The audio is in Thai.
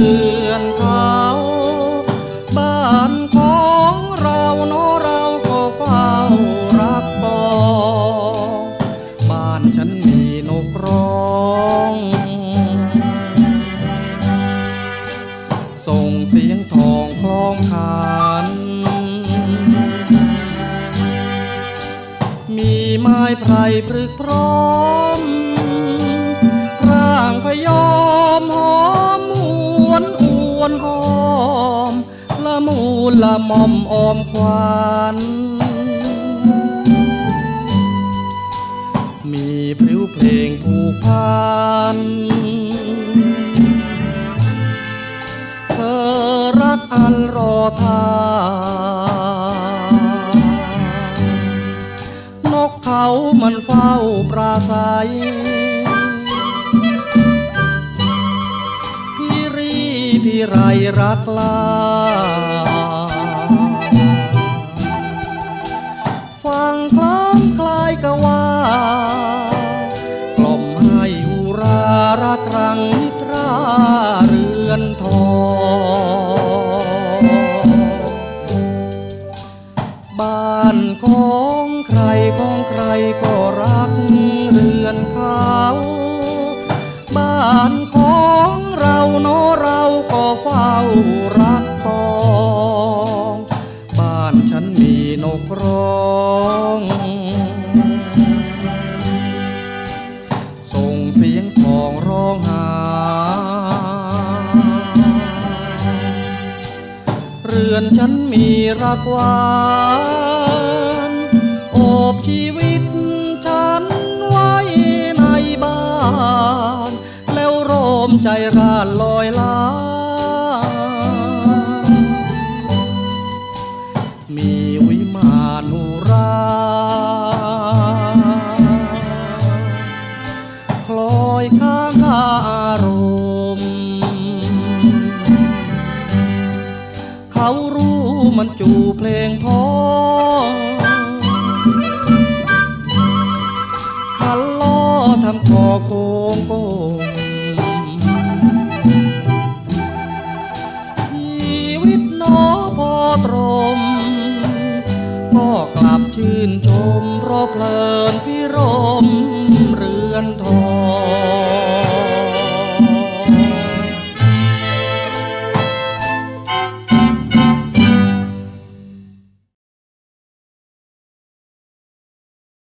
เรือนเขาบ้านของเราเนเราก็เฝ้ารักปอบ้านฉันมีนกร้องส่งเสียงทองคล้องขานมีไม้ไพรพรึกพร้อม ละม่อมออมควัน มีพริ้วเพลงผูกพัน เธอรักอันรอทานกเขามันเฝ้าปราศัยพี่รีพี่ไรรักลา อนทองบ้านของใครของใครก็รักเรือนเขาบ้านของ เรือนฉันมีรักหวานโอบชีวิตฉันไว้ในบ้าน แล้วโรมใจร่านลอยล้ามีวิมานุราคลอยข้างอา รู้มันจูเพลงพอคันล้อทำคอโค้งโก้งชีวิตหนอพอตรมก็กลับชื่นชมเพราะเพลินพิร